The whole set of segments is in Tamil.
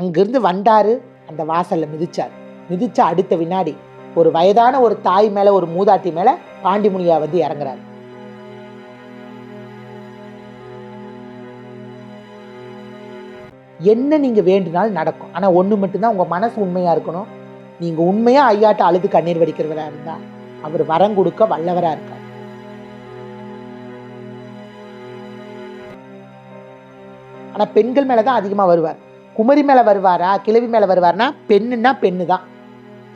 அங்கிருந்து வந்தார். அந்த வாசலில் மிதிச்சார். மிதிச்ச அடுத்த வினாடி ஒரு வயதான ஒரு தாய் மேலே ஒரு மூதாட்டி மேலே பாண்டிமுனியா வந்து இறங்குறாரு. என்ன நீங்கள் வேண்டுனாலும் நடக்கும். ஆனால் ஒன்று மட்டும்தான். உங்கள் மனசு உண்மையாக இருக்கணும். நீங்கள் உண்மையாக ஐயாட்ட அழுது கண்ணீர் வடிக்கிறவரா இருந்தால் அவர் வரம் கொடுக்க வல்லவராக இருக்கார். ஆனால் பெண்கள் மேலே தான் அதிகமாக வருவார். குமரி மேலே வருவாரா கிழவி மேலே வருவார்னா பெண்ணுன்னா பெண்ணு தான்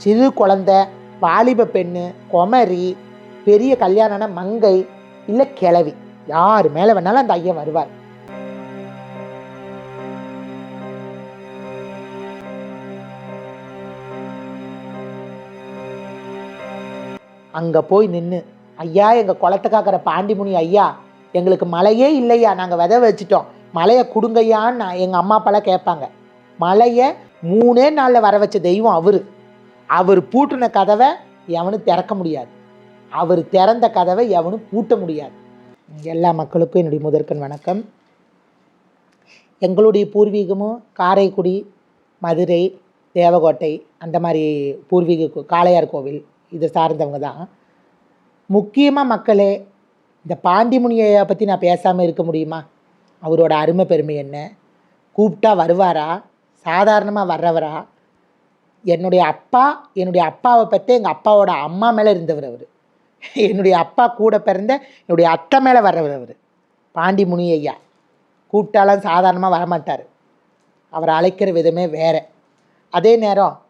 சிறு குழந்த வாலிப பெண்ணு குமரி பெரிய கல்யாணம்னா மங்கை இல்லை கிழவி. யார் மேலே வேணாலும் அந்த ஐயன் வருவார். அங்கே போய் நின்று ஐயா எங்கள் குளத்தை காக்கிற பாண்டிமுனி ஐயா எங்களுக்கு மழையே இல்லையா நாங்கள் விதை வச்சிட்டோம். மலையை கொடுங்கய்யான்னு நான் எங்கள் அம்மா அப்பாலாம் கேட்பாங்க. மலையை மூணே நாளில் வர வச்ச தெய்வம் அவர். அவர் பூட்டின கதவை எவனும் திறக்க முடியாது. அவர் திறந்த கதவை எவனும் பூட்ட முடியாது. எல்லா மக்களுக்கும் என்னுடைய முதற்கண் வணக்கம். எங்களுடைய பூர்வீகமும் காரைக்குடி மதுரை தேவகோட்டை அந்த மாதிரி பூர்வீக காளையார் கோவில் இதை சார்ந்தவங்க தான். முக்கியமாக மக்களே இந்த பாண்டிமுனியை பற்றி நான் பேசாமல் இருக்க முடியுமா? அவரோட அருமை பெருமை என்ன? கூப்பிட்டா வருவாரா? சாதாரணமாக வர்றவரா? என்னுடைய அப்பா என்னுடைய அப்பாவை பற்றி எங்கள் அப்பாவோட அம்மா மேலே இருந்தவர் அவர். என்னுடைய அப்பா கூட பிறந்த என்னுடைய அத்தை மேலே வர்றவர் அவர். பாண்டிமுனி ஐயா. கூப்பிட்டாலாம் சாதாரணமாக வரமாட்டார். அவர் அழைக்கிற விதமே வேற. அதே நேரம்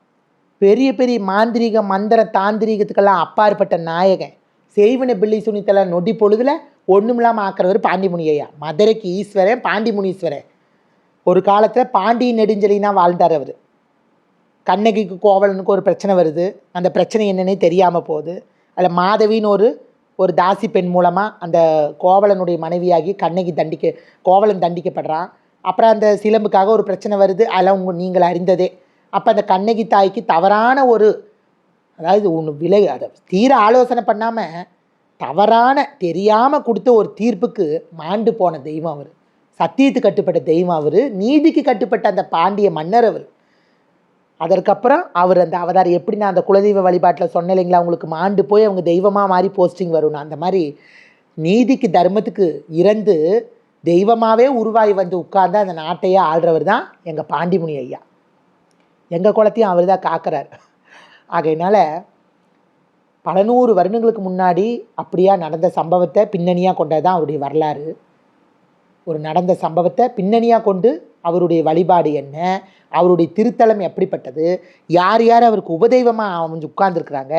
பெரிய பெரிய மாந்திரீக மந்திர தாந்திரீகத்துக்கெல்லாம் அப்பாற்பட்ட நாயகன் செய்வன பிள்ளை சுனித்தலை நொடி பொழுதில் ஒன்றுமில்லாமல் ஆக்கிறவர் பாண்டிமுனி ஐயா மதுரைக்கு ஈஸ்வரன் பாண்டிமுனீஸ்வரன். ஒரு காலத்தில் பாண்டி நெடுஞ்செலினா வாழ்ந்தார் அவர். கண்ணகிக்கு கோவலனுக்கு ஒரு பிரச்சனை வருது. அந்த பிரச்சனை என்னன்னே தெரியாமல் போகுது. அதில் மாதவின்னு ஒரு ஒரு தாசி பெண் மூலமாக அந்த கோவலனுடைய மனைவியாகி கண்ணகி தண்டிக்க கோவலன் தண்டிக்கப்படுறான். அப்புறம் அந்த சிலம்புக்காக ஒரு பிரச்சனை வருது. அதெல்லாம் உங்க நீங்கள் அறிந்ததே. அப்போ அந்த கண்ணகி தாய்க்கு தவறான ஒரு அதாவது ஒன்று விலை அதை தீர ஆலோசனை பண்ணாமல் தவறான தெரியாமல் கொடுத்த ஒரு தீர்ப்புக்கு மாண்டு போன தெய்வம் அவர். சத்தியத்துக்கு கட்டுப்பட்ட தெய்வம் அவர். நீதிக்கு கட்டுப்பட்ட அந்த பாண்டிய மன்னர் அவர். அதற்கப்புறம் அவர் அந்த அவதார் எப்படி நான் அந்த குலதெய்வ வழிபாட்டில் சொன்னேன் இல்லைங்களா? அவங்களுக்கு மாண்டு போய் அவங்க தெய்வமாக மாறி போஸ்டிங் வரும் அந்த மாதிரி நீதிக்கு தர்மத்துக்கு இறந்து தெய்வமாகவே உருவாகி வந்து உட்கார்ந்து அந்த நாட்டையே ஆள்றவர் தான் எங்கள் பாண்டிமுனி ஐயா. எங்கள் குலத்தையும் அவர் தான் காக்கிறார். ஆகையினால பல நூறு வருடங்களுக்கு முன்னாடி அப்படியா நடந்த சம்பவத்தை பின்னணியாக கொண்டது தான் அவருடைய வரலாறு. ஒரு நடந்த சம்பவத்தை பின்னணியாக கொண்டு அவருடைய வழிபாடு என்ன அவருடைய திருத்தலம் எப்படிப்பட்டது யார் யார் அவருக்கு உபதெய்வமாக அமைஞ்சு உட்கார்ந்துருக்குறாங்க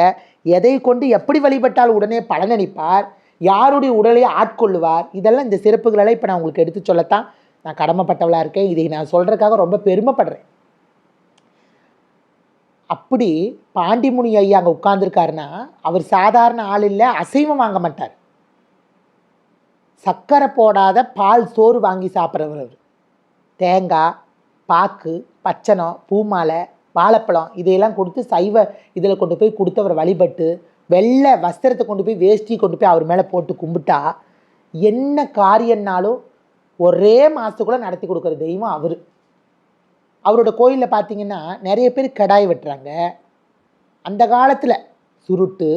எதை கொண்டு எப்படி வழிபட்டால் உடனே பலனளிப்பார் யாருடைய உடலை ஆட்கொள்ளுவார் இதெல்லாம் இந்த சிறப்புகளெல்லாம் இப்போ நான் உங்களுக்கு எடுத்து சொல்லத்தான் நான் கடமைப்பட்டவளாக இருக்கேன். இதை நான் சொல்கிறதுக்காக ரொம்ப பெருமைப்படுறேன். அப்படி பாண்டிமுனி ஐயா அங்கே உட்கார்ந்துருக்காருன்னா அவர் சாதாரண ஆள் இல்லை அசைவம் வாங்க மாட்டார். சர்க்கரை போடாத பால் சோறு வாங்கி சாப்பிட்றவர் அவர். தேங்காய் பாக்கு பச்சனம் பூமாலை வாழைப்பழம் இதையெல்லாம் கொடுத்து சைவ இதில் கொண்டு போய் கொடுத்தவர் வழிபட்டு வெள்ளை வஸ்திரத்தை கொண்டு போய் வேஷ்டி கொண்டு போய் அவர் மேலே போட்டு கும்பிட்டா என்ன காரியம்னாலும் ஒரே மாதத்துக்குள்ளே நடத்தி கொடுக்குற தெய்வம் அவர். அவரோட கோயிலில் பார்த்தீங்கன்னா நிறைய பேர் கடாய் வெட்டுறாங்க. அந்த காலத்தில் சுருட்டு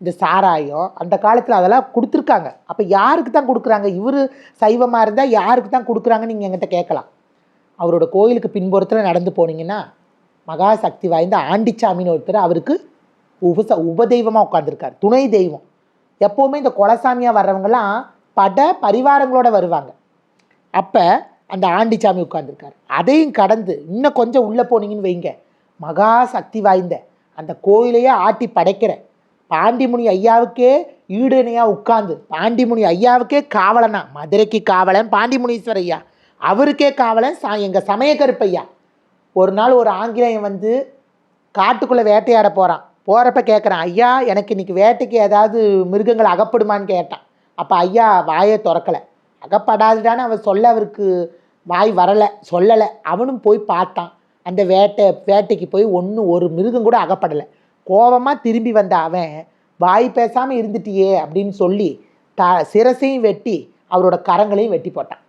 இந்த சாராயம் அந்த காலத்தில் அதெல்லாம் கொடுத்துருக்காங்க. அப்போ யாருக்கு தான் கொடுக்குறாங்க? இவர் சைவமாக இருந்தால் யாருக்கு தான் கொடுக்குறாங்கன்னு நீங்கள் எங்கிட்ட கேட்கலாம். அவரோட கோயிலுக்கு பின்புறத்தில் நடந்து போனீங்கன்னா மகா சக்தி வாய்ந்த ஆண்டிச்சாமின்னு ஒருத்தர் அவருக்கு உபச உபதெய்வமாக உட்காந்துருக்கார் துணை தெய்வம். எப்போவுமே இந்த குலசாமியாக வர்றவங்களாம் பட பரிவாரங்களோட வருவாங்க. அப்போ அந்த ஆண்டிச்சாமி உட்காந்துருக்காரு அதையும் கடந்து இன்னும் கொஞ்சம் உள்ளே போனீங்கன்னு வைங்க. மகா சக்தி வாய்ந்த அந்த கோயிலையே ஆட்டி படைக்கிற பாண்டிமுனி ஐயாவுக்கே ஈடுணையாக உட்கார்ந்து பாண்டிமுனி ஐயாவுக்கே காவலனா மதுரைக்கு காவலன் பாண்டிமுனீஸ்வர ஐயா அவருக்கே காவலன் சா எங்கள் சமயக்கருப்பையா ஒரு நாள் ஒரு ஆங்கிலேயன் வந்து காட்டுக்குள்ளே வேட்டையாட போகிறான் போகிறப்ப கேட்குறான் ஐயா எனக்கு இன்னைக்கு வேட்டைக்கு ஏதாவது மிருகங்கள் அகப்படுமான்னு கேட்டான். அப்போ ஐயா வாயை திறக்கலை. அகப்படாதுடான்னு அவர் சொல்ல அவருக்கு வாய் வரலை சொல்லலை. அவனும் போய் பார்த்தான். அந்த வேட்டை வேட்டைக்கு போய் ஒன்றும் ஒரு மிருகம் கூட அகப்படலை. கோபமாக திரும்பி வந்த அவன் வாய் பேசாமல் இருந்துட்டியே அப்படின்னு சொல்லி த சிரசையும் வெட்டி அவரோட கரங்களையும் வெட்டி போட்டான்.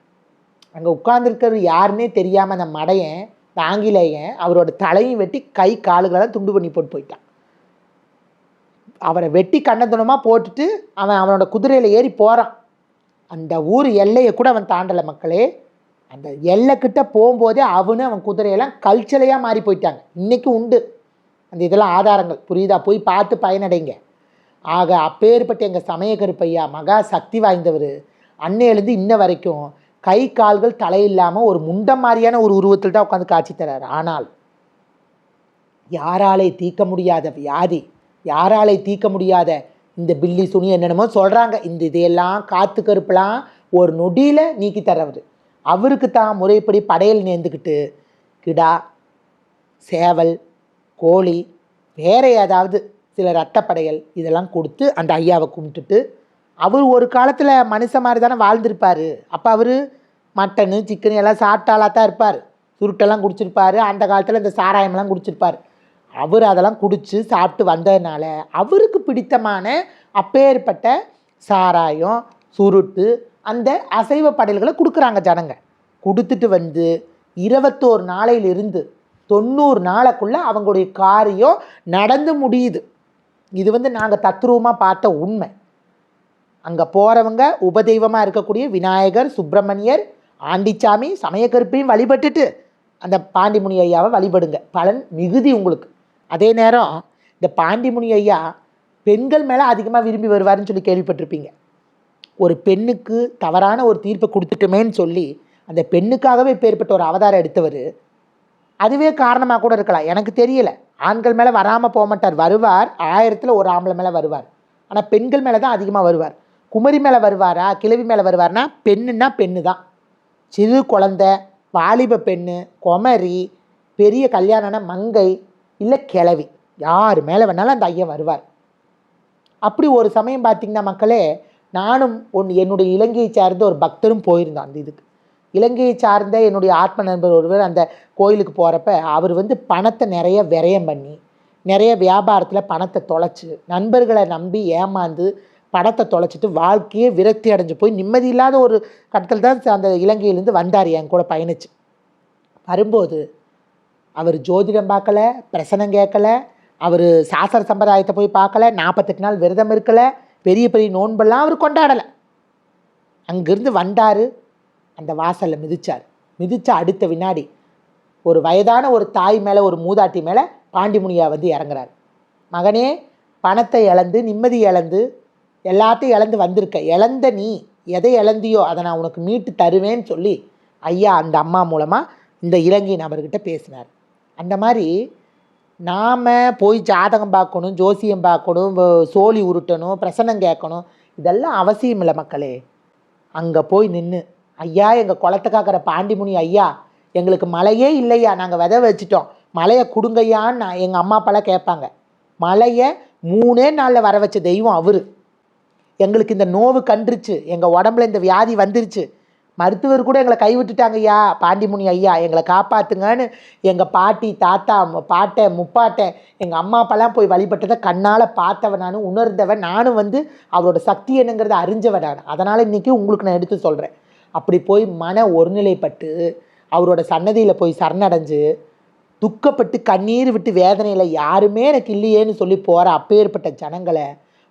அங்கே உட்கார்ந்துருக்கிறது யாருன்னே தெரியாமல் அந்த மடையன் இந்த ஆங்கிலேயன் அவரோட தலையும் வெட்டி கை காலுகளெல்லாம் துண்டு பண்ணி போட்டு போயிட்டான். அவரை வெட்டி கண்ணதுணமாக போட்டுட்டு அவன் அவனோட குதிரையில் ஏறி போகிறான் அந்த ஊர் எல்லையை கூட அவன் தாண்டலை மக்களே. அந்த எல்லைக்கிட்ட போகும்போதே அவனு அவன் குதிரையெல்லாம் கல்ச்சலையாக மாறி போயிட்டாங்க இன்றைக்கி உண்டு. அந்த இதெல்லாம் ஆதாரங்கள். புரியுதா? போய் பார்த்து பயனடைங்க. ஆக அப்பேற்பட்ட எங்கள் சமய கருப்பையா மகா சக்தி வாய்ந்தவர் அன்னையிலேருந்து இன்ன வரைக்கும் கை கால்கள் தலையில்லாமல் ஒரு முண்டம் மாதிரியான ஒரு உருவத்தில் தான் உட்காந்து காட்சி தர்றார் ஆனால் யாராலே தீர்க்க முடியாத வியாதி யாராலே தீர்க்க முடியாத இந்த பில்லி சுனி என்னென்னமோ சொல்கிறாங்க இந்த இதையெல்லாம் காற்று கருப்பெல்லாம் ஒரு நொடியில் நீக்கி தர்றவர். அவருக்கு தான் முறைப்படி படையல் நேர்ந்துக்கிட்டு கிடா சேவல் கோழி வேற ஏதாவது சில ரத்தப்படையல் இதெல்லாம் கொடுத்து அந்த ஐயாவை கும்பிட்டுட்டு அவர் ஒரு காலத்தில் மனுஷன் மாதிரி தானே வாழ்ந்திருப்பார். அப்போ அவர் மட்டனு சிக்கனு எல்லாம் சாப்பிட்டாலாக தான் இருப்பார். சுருட்டெல்லாம் குடிச்சிருப்பார். அந்த காலத்தில் இந்த சாராயமெல்லாம் குடிச்சிருப்பார். அவர் அதெல்லாம் குடித்து சாப்பிட்டு வந்ததுனால அவருக்கு பிடித்தமான அப்பேற்பட்ட சாராயம் சுருட்டு அந்த அசைவ படையல்களை கொடுக்குறாங்க ஜனங்க. கொடுத்துட்டு வந்து இருபத்தோரு நாளையிலிருந்து தொண்ணூறு நாளைக்குள்ளே அவங்களுடைய காரியம் நடந்து முடியுது. இது வந்து நாங்கள் தத்ரூபமாக பார்த்த உண்மை. அங்கே போகிறவங்க உபதெய்வமாக இருக்கக்கூடிய விநாயகர் சுப்பிரமணியர் ஆண்டிச்சாமி சமயக்கருப்பையும் வழிபட்டுட்டு அந்த பாண்டிமுனி ஐயாவை வழிபடுங்க. பலன் மிகுதி உங்களுக்கு. அதே நேரம் இந்த பாண்டிமுனி ஐயா பெண்கள் மேலே அதிகமாக விரும்பி வருவாருன்னு சொல்லி கேள்விப்பட்டிருப்பீங்க. ஒரு பெண்ணுக்கு தவறான ஒரு தீர்ப்பை கொடுத்துட்டோமேன்னு சொல்லி அந்த பெண்ணுக்காகவே பேர்பட்ட ஒரு அவதாரம் எடுத்தவர் அதுவே காரணமாக கூட இருக்கலாம். எனக்கு தெரியல. ஆண்கள் மேலே வராமல் போக மாட்டார். வருவார். ஆயிரத்தில் ஒரு ஆம்பளை மேலே வருவார். ஆனால் பெண்கள் மேலே தான் அதிகமாக வருவார். குமரி மேலே வருவாரா? கிழவி மேலே வருவார்னா பெண்ணுன்னா பெண்ணு தான் சிறு குழந்த வாலிப பெண்ணு குமரி பெரிய கல்யாணம்னா மங்கை இல்லை கிழவி. யார் மேலே வேணாலும் அந்த ஐயன் வருவார். அப்படி ஒரு சமயம் பார்த்திங்கன்னா மக்களே நானும் ஒன் என்னுடைய இலங்கையை சார்ந்த ஒரு பக்தரும் போயிருந்தோம் அந்த இதுக்கு. இலங்கையை சார்ந்த என்னுடைய ஆத்ம நண்பர் ஒருவர் அந்த கோயிலுக்கு போகிறப்ப அவர் வந்து பணத்தை நிறைய விரயம் பண்ணி நிறைய வியாபாரத்தில் பணத்தை தொலைச்சி நண்பர்களை நம்பி ஏமாந்து பணத்தை தொலைச்சிட்டு வாழ்க்கையே விரக்தி அடைஞ்சு போய் நிம்மதி இல்லாத ஒரு கட்டத்தில் தான் அந்த இலங்கையிலேருந்து வந்தார் என் கூட பயணிச்சு. வரும்போது அவர் ஜோதிடம் பார்க்கல பிரசனம் கேட்கல அவர் சாஸ்திர சம்பிரதாயத்தை போய் பார்க்கல நாற்பத்தெட்டு நாள் விரதம் இருக்கலை பெரிய பெரிய நோன்பெல்லாம் அவர் கொண்டாடலை. அங்கேருந்து வந்தார். அந்த வாசலில் மிதித்தார் மிதித்த அடுத்த வினாடி ஒரு வயதான ஒரு தாய் மேலே ஒரு மூதாட்டி மேலே பாண்டிமுனியா வந்து இறங்குறார். மகனே பணத்தை இழந்து நிம்மதி இழந்து எல்லாத்தையும் இழந்து வந்திருக்க. இழந்த நீ எதை இழந்தியோ அதை நான் உனக்கு மீட்டு தருவேன்னு சொல்லி ஐயா அந்த அம்மா மூலமாக இந்த இலங்கை நபர்கிட்ட பேசினார். அந்த மாதிரி நாம் போய் ஜாதகம் பார்க்கணும் ஜோசியம் பார்க்கணும் சோழி உருட்டணும் பிரசன்னம் கேட்கணும். இதெல்லாம் அவசியம் இல்லை மக்களே. அங்கே போய் நின்று ஐயா எங்கள் குளத்துக்காக்கிற காக்கிற பாண்டிமுனி ஐயா எங்களுக்கு மழையே இல்லையா? நாங்கள் விதை வச்சிட்டோம். மழையை கொடுங்கய்யான்னு நான் எங்கள் அம்மா அப்பாலாம் கேட்பாங்க. மழையை மூணே நாளில் வர வச்ச தெய்வம் அவர். எங்களுக்கு இந்த நோவு கண்டுருச்சு. எங்கள் உடம்புல இந்த வியாதி வந்துருச்சு. மருத்துவர் கூட எங்களை கைவிட்டுட்டாங்க ஐயா. பாண்டிமுனி ஐயா எங்களை காப்பாற்றுங்கன்னு எங்கள் பாட்டி தாத்தா பாட்டை முப்பாட்டை எங்கள் அம்மா அப்பாலாம் போய் வழிபட்டதை கண்ணால் பார்த்தவன் நான் உணர்ந்தவன் நானும் வந்து அவரோட சக்தி என்னங்கிறத அறிஞ்சவன் நான். அதனால் இன்றைக்கி உங்களுக்கு நான் எடுத்து சொல்கிறேன் அப்படி போய் மன ஒருநிலைப்பட்டு அவரோட சன்னதியில் போய் சரணடைஞ்சு துக்கப்பட்டு கண்ணீர் விட்டு வேதனையில் யாருமே எனக்கு இல்லையேன்னு சொல்லி போகிற அப்பேற்பட்ட ஜனங்களை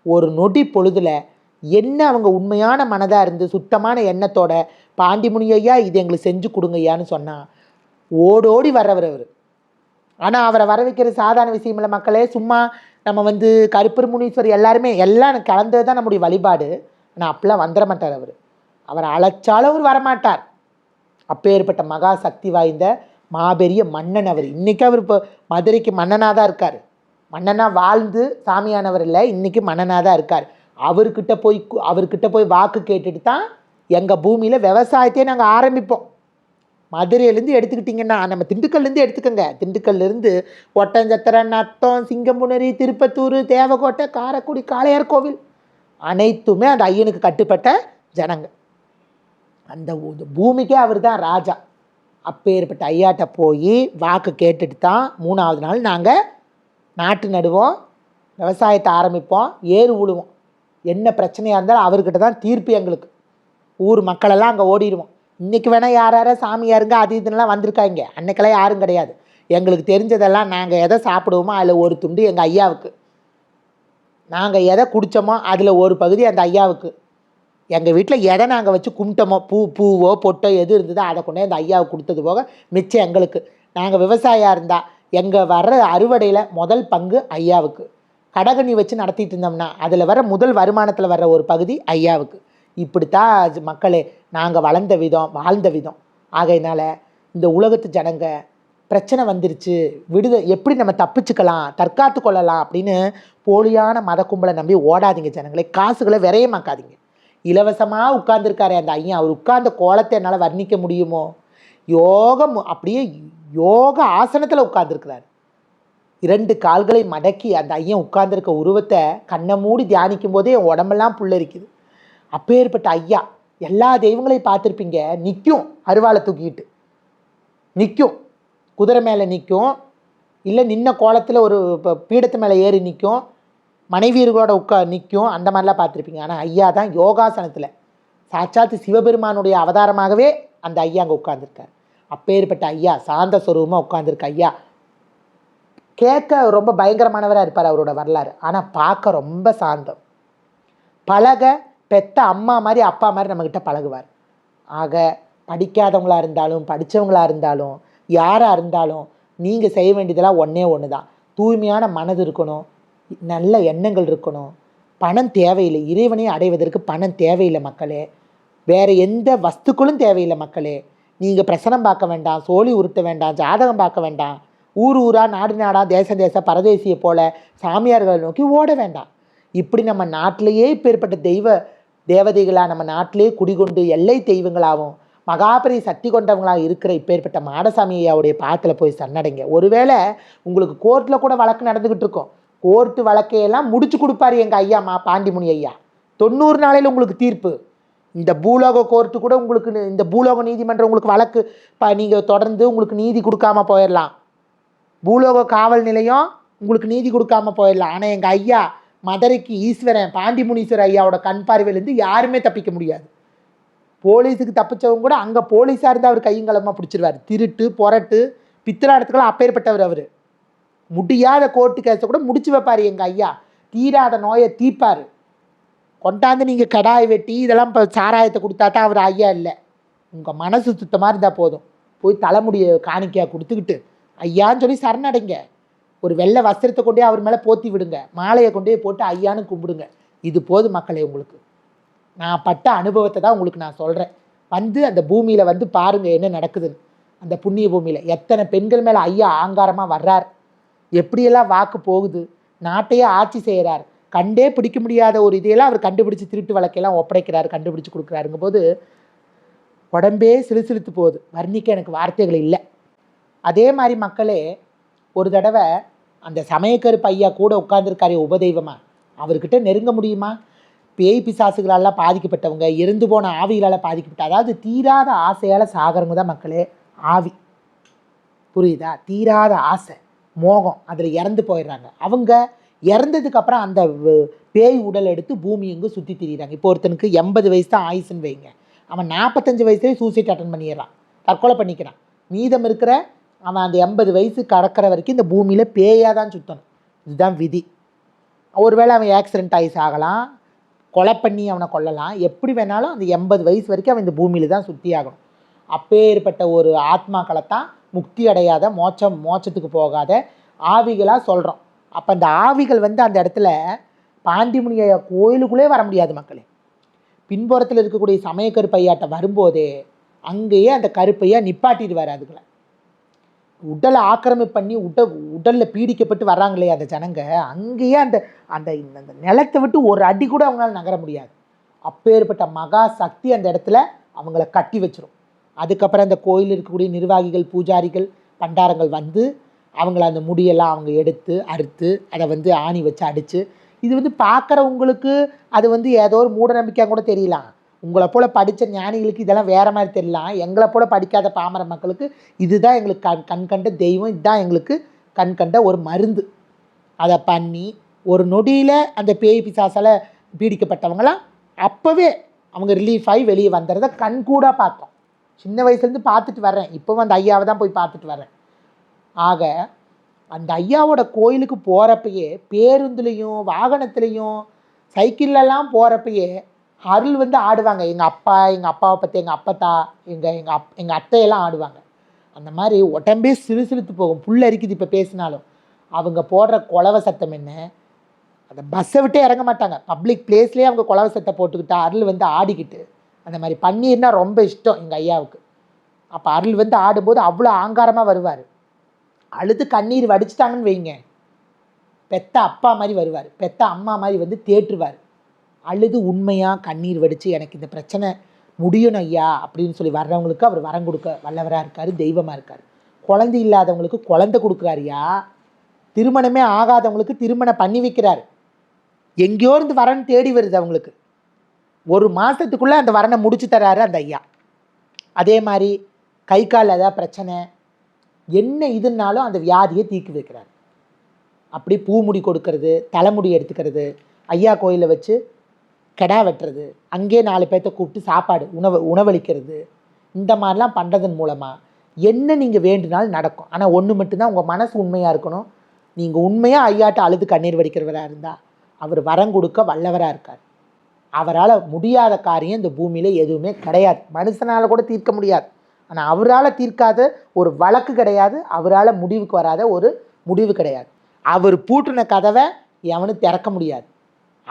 ஒரு நொடி பொழுதில் என்ன அவங்க உண்மையான மனதாக இருந்து சுத்தமான எண்ணத்தோட பாண்டிமுனியா இது எங்களுக்கு செஞ்சு கொடுங்கய்யான்னு சொன்னால் ஓடோடி வர்றவர் அவர். ஆனால் அவரை வர வைக்கிற சாதாரண விஷயம் இல்லை மக்களே சும்மா நம்ம வந்து கருப்பர் முனீஸ்வர் எல்லாருமே எல்லாம் கலந்தது தான் நம்முடைய வழிபாடு. ஆனால் அப்பெல்லாம் வந்துட மாட்டார் அவர். அவரை அழைச்சாலும் அவர் வரமாட்டார். அப்பேற்பட்ட மகா சக்தி வாய்ந்த மாபெரிய மன்னன் அவர். இன்றைக்கி அவர் இப்போ மதுரைக்கு மன்னனாக தான் இருக்கார். மன்னனாக வாழ்ந்து சாமியானவர் இல்லை இன்றைக்கி மன்னனாக தான் இருக்கார். அவர்கிட்ட போய் கு- அவர்கிட்ட போய் வாக்கு கேட்டுட்டு தான் எங்கள் பூமியில் விவசாயத்தையே நாங்கள் ஆரம்பிப்போம். மதுரையிலேருந்து எடுத்துக்கிட்டிங்கன்னா நம்ம திண்டுக்கல்லேருந்து எடுத்துக்கோங்க. திண்டுக்கல்லேருந்து ஒட்டஞ்சத்திரம் நத்தம் சிங்கம்புணரி திருப்பத்தூர் தேவக்கோட்டை காரைக்குடி காளையார் கோவில் அனைத்துமே அந்த ஐயனுக்கு கட்டுப்பட்ட ஜனங்க. அந்த பூமிக்கே அவர் தான் ராஜா. அப்பேற்பட்ட ஐயாட்ட போய் வாக்கு கேட்டுட்டு தான் மூணாவது நாள் நாங்கள் நாட்டு நடுவோம் விவசாயத்தை ஆரம்பிப்போம் ஏறு உழுவோம். என்ன பிரச்சனையாக இருந்தாலும் அவர்கிட்ட தான் தீர்ப்பு எங்களுக்கு. ஊர் மக்களெல்லாம் அங்கே ஓடிடுவோம் இன்றைக்கி வேணால் யார் யாரோ சாமியாருங்க அது இதுன்னெலாம் வந்திருக்காங்க. அன்னைக்கெல்லாம் யாரும் கிடையாது. எங்களுக்கு தெரிஞ்சதெல்லாம் நாங்கள் எதை சாப்பிடுவோமோ அதில் ஒரு துண்டு எங்கள் ஐயாவுக்கு. நாங்கள் எதை குடித்தோமோ அதில் ஒரு பகுதி அந்த ஐயாவுக்கு. எங்கள் வீட்டில் எதை நாங்கள் வச்சு கும்பிட்டோமோ பூ பூவோ பொட்டோ எது இருந்ததோ அதை கொண்டே அந்த ஐயாவுக்கு கொடுத்தது போக மிச்சம் எங்களுக்கு. நாங்கள் விவசாயியாக இருந்தால் எங்கள் வர்ற அறுவடையில் முதல் பங்கு ஐயாவுக்கு. கடகனி வச்சு நடத்திட்டு இருந்தோம்னா அதில் வர முதல் வருமானத்தில் வர்ற ஒரு பகுதி ஐயாவுக்கு. இப்படித்தான் மக்களே நாங்கள் வளர்ந்த விதம் வாழ்ந்த விதம். ஆகையினால இந்த உலகத்து ஜனங்க பிரச்சனை வந்துருச்சு. விடுத எப்படி நம்ம தப்பிச்சுக்கலாம் தற்காத்து கொள்ளலாம் அப்படின்னு போலியான மத கும்பலை நம்பி ஓடாதீங்க ஜனங்களே. காசுகளை விரையமாக்காதீங்க. இலவசமாக உட்கார்ந்துருக்காரு அந்த ஐயா அவர் உட்கார்ந்த கோலத்தை என்னால் வர்ணிக்க முடியுமோ? யோகம் அப்படியே யோக ஆசனத்தில் உட்கார்ந்துருக்கிறார். இரண்டு கால்களை மடக்கி அந்த ஐயன் உட்கார்ந்துருக்க உருவத்தை கண்ணை மூடி தியானிக்கும் போதே என் உடம்பெல்லாம் புல்லரிக்குது. அப்பேற்பட்ட ஐயா எல்லா தெய்வங்களையும் பார்த்துருப்பீங்க நிற்கும் அருவாளை தூக்கிட்டு நிற்கும் குதிரை மேலே நிற்கும் இல்லை நின்ன கோலத்தில் ஒரு இப்போ பீடத்து மேலே ஏறி நிற்கும் மனைவியர்களோட உட்கா நிற்கும் அந்த மாதிரிலாம் பார்த்துருப்பீங்க. ஆனால் ஐயா தான் யோகாசனத்தில். சாட்சாத்து சிவபெருமானுடைய அவதாரமாகவே அந்த ஐயா அங்கே உட்காந்துருக்கார் அப்பேற்பட்ட ஐயா சாந்த ஸ்வரூபமாக உட்காந்துருக்க ஐயா கேட்க ரொம்ப பயங்கரமானவராக இருப்பார் அவரோட வரலாறு. ஆனால் பார்க்க ரொம்ப சாந்தம். பழக பெத்த அம்மா மாதிரி அப்பா மாதிரி நம்மக்கிட்ட பழகுவார். ஆக படிக்காதவங்களா இருந்தாலும் படித்தவங்களாக இருந்தாலும் யாராக இருந்தாலும் நீங்கள் செய்ய வேண்டியதெல்லாம் ஒன்றே ஒன்று தான் தூய்மையான மனது இருக்கணும் நல்ல எண்ணங்கள் இருக்கணும். பணம் தேவையில்லை. இறைவனை அடைவதற்கு பணம் தேவையில்லை மக்களே. வேறு எந்த வஸ்துக்களும் தேவையில்லை மக்களே. நீங்கள் பிரசனம் பார்க்க வேண்டாம் சோழி உருட்ட வேண்டாம் ஜாதகம் பார்க்க வேண்டாம். ஊர் ஊரா நாடு நாடா தேச தேச பரதேசியை போல சாமியார்களை நோக்கி ஓட வேண்டாம். இப்படி நம்ம நாட்டிலேயே இப்பேற்பட்ட தெய்வ தேவதைகளாக நம்ம நாட்டிலே குடிகொண்டு எல்லை தெய்வங்களாகவும் மகாபரி சக்தி கொண்டவங்களாக இருக்கிற இப்பேற்பட்ட மாடசாமி ஐயாவுடைய பாத்தில் போய் சன்னடைங்க ஒருவேளை உங்களுக்கு கோர்ட்டில் கூட வழக்கு நடந்துக்கிட்டு இருக்கும். கோர்ட்டு வழக்கையெல்லாம் முடிச்சு கொடுப்பாரு எங்கள் ஐயா மா பாண்டிமுனி ஐயா. தொண்ணூறு நாளையில் உங்களுக்கு தீர்ப்பு. இந்த பூலோக கோர்ட்டு கூட உங்களுக்கு இந்த பூலோக நீதிமன்றம் உங்களுக்கு வழக்கு ப நீங்கள் தொடர்ந்து உங்களுக்கு நீதி கொடுக்காம போயிடலாம் பூலோக காவல் நிலையம் உங்களுக்கு நீதி கொடுக்காம போயிடலாம். ஆனால் எங்கள் ஐயா மதுரைக்கு ஈஸ்வரன் பாண்டிமுனீஸ்வரர் ஐயாவோட கண் பார்வையிலேருந்து யாருமே தப்பிக்க முடியாது. போலீஸுக்கு தப்பிச்சவங்க கூட அங்கே போலீஸாக இருந்தால் அவர் கையங்கலமாக பிடிச்சிருவார். திருட்டு புரட்டு பித்திராடத்துக்கெல்லாம் அப்பேற்பட்டவர் அவர். முடியாத கோர்ட்டு கேஸை கூட முடிச்சு வைப்பார் எங்கள் ஐயா. தீராத நோயை தீப்பார் கொண்டாந்து நீங்கள் கடாய் வெட்டி இதெல்லாம் இப்போ சாராயத்தை கொடுத்தா தான் அவர் ஐயா இல்லை. உங்கள் மனசு சுத்தமாக இருந்தால் போதும். போய் தலைமுடியை காணிக்கையாக கொடுத்துக்கிட்டு ஐயான்னு சொல்லி சரணடைங்க. ஒரு வெள்ளை வஸ்திரத்தை கொண்டே அவர் மேலே போத்தி விடுங்க. மாலையை கொண்டே போட்டு ஐயான்னு கும்பிடுங்க. இது போது மக்களே உங்களுக்கு. நான் பட்ட அனுபவத்தை தான் உங்களுக்கு நான் சொல்கிறேன் வந்து அந்த பூமியில் வந்து பாருங்கள் என்ன நடக்குதுன்னு. அந்த புண்ணிய பூமியில் எத்தனை பெண்கள் மேலே ஐயா ஆங்காரமாக வர்றார். எப்படியெல்லாம் வாக்கு போகுது. நாட்டையே ஆட்சி செய்கிறார் கண்டே பிடிக்க முடியாத ஒரு இதையெல்லாம் அவர் கண்டுபிடிச்சி திருட்டு வழக்கையெல்லாம் ஒப்படைக்கிறார் கண்டுபிடிச்சி கொடுக்குறாருங்க போது உடம்பே சிலுசிலுத்து போகுது. வர்ணிக்க எனக்கு வார்த்தைகள் இல்லை. அதே மாதிரி மக்களே ஒரு தடவை அந்த சமயக்கரு பையா கூட உட்காந்துருக்காரே உபதெய்வமா அவர்கிட்ட நெருங்க முடியுமா? பேய் பிசாசுகளால் பாதிக்கப்பட்டவங்க இறந்து போன ஆவிகளால் பாதிக்கப்பட்ட அதாவது தீராத ஆசையால் சாகிறவங்க தான் மக்களே ஆவி. புரியுதா? தீராத ஆசை மோகம் அதில் இறந்து போயிடுறாங்க. அவங்க இறந்ததுக்கப்புறம் அந்த பேய் உடல் எடுத்து பூமி எங்கு சுற்றி திரியிறாங்க. இப்போ ஒருத்தனுக்கு எண்பது வயசு தான் ஆயுசுன்னு வைங்க. அவன் நாற்பத்தஞ்சு வயசுலேயே சூசைட் அட்டன் பண்ணிடுறான். தற்கொலை பண்ணிக்கிறான். மீதம் இருக்கிற அவன் அந்த எண்பது வயசு கடக்கிற வரைக்கும் இந்த பூமியில் பேயாக தான் சுற்றணும் இதுதான் விதி. ஒருவேளை அவன் ஆக்சிடென்ட் ஆகி சாகலாம். கொலை பண்ணி அவனை கொல்லலாம். எப்படி வேணாலும் அந்த எண்பது வயசு வரைக்கும் அவன் இந்த பூமியில் தான் சுற்றி ஆகணும். அப்பேற்பட்ட ஒரு ஆத்மாக்களை தான் முக்தி அடையாத மோச்சம் மோச்சத்துக்கு போகாத ஆவிகளாக சொல்கிறோம் அப்போ அந்த ஆவிகள் வந்து அந்த இடத்துல பாண்டிமுனிய கோயிலுக்குள்ளே வர முடியாது மக்களே. பின்புறத்தில் இருக்கக்கூடிய சமயக்கருப்பையாட்ட வரும்போதே அங்கேயே அந்த கருப்பையாக நிப்பாட்டிடுவார் அதுக்குள்ள உடலை ஆக்கிரமிப்பு பண்ணி உட உடலில் பீடிக்கப்பட்டு வர்றாங்களே அந்த ஜனங்க அங்கேயே அந்த அந்த அந்த நிலத்தை விட்டு ஒரு அடி கூட அவங்களால நகர முடியாது. அப்பேற்பட்ட மகா சக்தி அந்த இடத்துல அவங்கள கட்டி வச்சிரும். அதுக்கப்புறம் அந்த கோயில் இருக்கக்கூடிய நிர்வாகிகள் பூஜாரிகள் பண்டாரங்கள் வந்து அவங்கள அந்த முடியெல்லாம் அவங்க எடுத்து அறுத்து அதை வந்து ஆணி வச்சு அடித்து இது வந்து பார்க்குறவங்களுக்கு அது வந்து ஏதோ ஒரு மூட நம்பிக்கையாக கூட தெரியலாம். உங்களை போல் படித்த ஞானிகளுக்கு இதெல்லாம் வேறு மாதிரி தெரியலாம் எங்களை போல் படிக்காத பாமர மக்களுக்கு இதுதான் எங்களுக்கு கண் கண் கண்ட தெய்வம். இதுதான் எங்களுக்கு கண் கண்ட ஒரு மருந்து. அதை பண்ணி ஒரு நொடியில் அந்த பேய் பிசாசால் பீடிக்கப்பட்டவங்களாம் அப்போவே அவங்க ரிலீஃப் ஆகி வெளியே வந்துடுறத கண்கூடாக பார்த்தோம். சின்ன வயசுலேருந்து பார்த்துட்டு வர்றேன். இப்போவும் அந்த ஐயாவை தான் போய் பார்த்துட்டு வர்றேன். ஆக அந்த ஐயாவோட கோயிலுக்கு போகிறப்பயே பேருந்துலேயும் வாகனத்துலேயும் சைக்கிள்லலாம் போகிறப்பயே அருள் வந்து ஆடுவாங்க. எங்கள் அப்பா எங்கள் அப்பாவை பற்றி எங்கள் அப்பத்தா எங்கள் எங்கள் அப் எங்கள் அத்தையெல்லாம் ஆடுவாங்க. அந்த மாதிரி உடம்பே சிறு சிறுத்து போகும். புல் அரிக்குது இப்போ பேசினாலும். அவங்க போடுற குலவை சத்தம் என்ன? அந்த பஸ்ஸை விட்டே இறங்க மாட்டாங்க. பப்ளிக் பிளேஸ்லேயே அவங்க குலவ சத்தம் போட்டுக்கிட்டு அருள் வந்து ஆடிக்கிட்டு. அந்த மாதிரி பன்னீர்னா ரொம்ப இஷ்டம் எங்கள் ஐயாவுக்கு. அப்போ அருள் வந்து ஆடும்போது அவ்வளோ ஆங்காரமாக வருவார். அழுது கண்ணீர் வடிச்சிட்டாங்கன்னு வைங்க. பெத்த அப்பா மாதிரி வருவார். பெத்த அம்மா மாதிரி வந்து தேற்றுவார். அழுது உண்மையாக கண்ணீர் வடித்து எனக்கு இந்த பிரச்சனை முடியணும் ஐயா அப்படின்னு சொல்லி வர்றவங்களுக்கு அவர் வரம் கொடுக்க வல்லவராக இருக்கார் தெய்வமாக இருக்கார். குழந்தை இல்லாதவங்களுக்கு குழந்தை கொடுக்குறாருயா திருமணமே ஆகாதவங்களுக்கு திருமணம் பண்ணி வைக்கிறார். எங்கேயோ இருந்து வரன் தேடி வருது அவங்களுக்கு. ஒரு மாதத்துக்குள்ளே அந்த வரனை முடிச்சு தராரு அந்த ஐயா. அதே மாதிரி கை கால் ஏதாவது பிரச்சனை என்ன இதுனாலும் அந்த வியாதியை தீக்கி வைக்கிறார். அப்படி பூமுடி கொடுக்கறது தலைமுடி எடுத்துக்கிறது ஐயா கோயிலில் வச்சு கெடா வெட்டுறது அங்கேயே நாலு பேர்த்த கூப்பிட்டு சாப்பாடு உணவு உணவளிக்கிறது இந்த மாதிரிலாம் பண்ணுறதன் மூலமாக என்ன நீங்கள் வேண்டுனாலும் நடக்கும். ஆனால் ஒன்று மட்டும்தான் உங்கள் மனசு உண்மையாக இருக்கணும். நீங்கள் உண்மையாக ஐயாட்ட அழுது கண்ணீர் வடிக்கிறவராக இருந்தால் அவர் வரம் கொடுக்க வல்லவராக இருக்கார். அவரால் முடியாத காரியம் இந்த பூமியில் எதுவுமே கிடையாது. மனுஷனால் கூட தீர்க்க முடியாது. ஆனால் அவரால் தீர்க்காத ஒரு வழக்கு கிடையாது. அவரால் முடிவுக்கு வராத ஒரு முடிவு கிடையாது. அவர் பூட்டின கதவை எவனும் திறக்க முடியாது.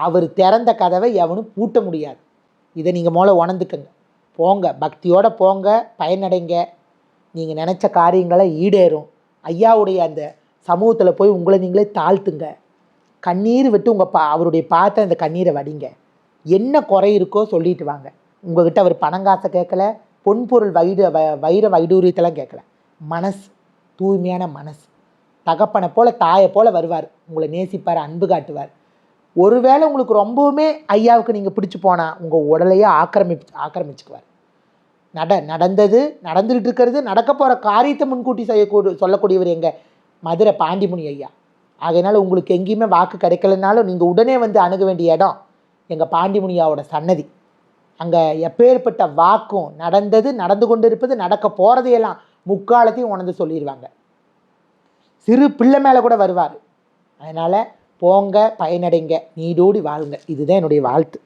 அவர் திறந்த கதவை எவனும் பூட்ட முடியாது. இதை நீங்கள் மூளை உணர்ந்துக்கங்க. போங்க பக்தியோடு போங்க பயனடைங்க. நீங்கள் நினச்ச காரியங்களை ஈடேறும். ஐயாவுடைய அந்த சமூகத்தில் போய் உங்களை நீங்களே தாழ்த்துங்க. கண்ணீர் விட்டு உங்கள் பா அவருடைய பார்த்த அந்த கண்ணீரை வடிங்க. என்ன குறை இருக்கோ சொல்லிட்டு வாங்க. உங்ககிட்ட அவர் பணங்காசை கேட்கல பொன்பொருள் வைர வ வைர வைடூரியத்தெல்லாம் கேட்கல. மனசு தூய்மையான மனசு. தகப்பனை போல் தாயை போல் வருவார். உங்களை நேசிப்பார் அன்பு காட்டுவார். ஒருவேளை உங்களுக்கு ரொம்பவுமே ஐயாவுக்கு நீங்கள் பிடிச்சி போனால் உங்கள் உடலையே ஆக்கிரமி ஆக்கிரமிச்சுக்குவார். நட நடந்தது நடந்துகிட்டு இருக்கிறது நடக்க போகிற காரியத்தை முன்கூட்டி செய்யக்கூடிய சொல்லக்கூடியவர் எங்கள் மதுரை பாண்டிமுனி ஐயா. ஆகையினால உங்களுக்கு எங்கேயுமே வாக்கு கிடைக்கலனாலும் நீங்கள் உடனே வந்து அணுக வேண்டிய இடம் எங்கள் பாண்டிமுனியாவோட சன்னதி. அங்கே எப்பேற்பட்ட வாக்கும் நடந்தது நடந்து கொண்டு இருப்பது நடக்க போகிறதையெல்லாம் முக்காலத்தையும் உணர்ந்து சொல்லிடுவாங்க சிறு பிள்ளை மேலே கூட வருவார். அதனால் போங்க பயனடைங்க நீடோடி வாழுங்க. இதுதான் என்னுடைய வாழ்த்து.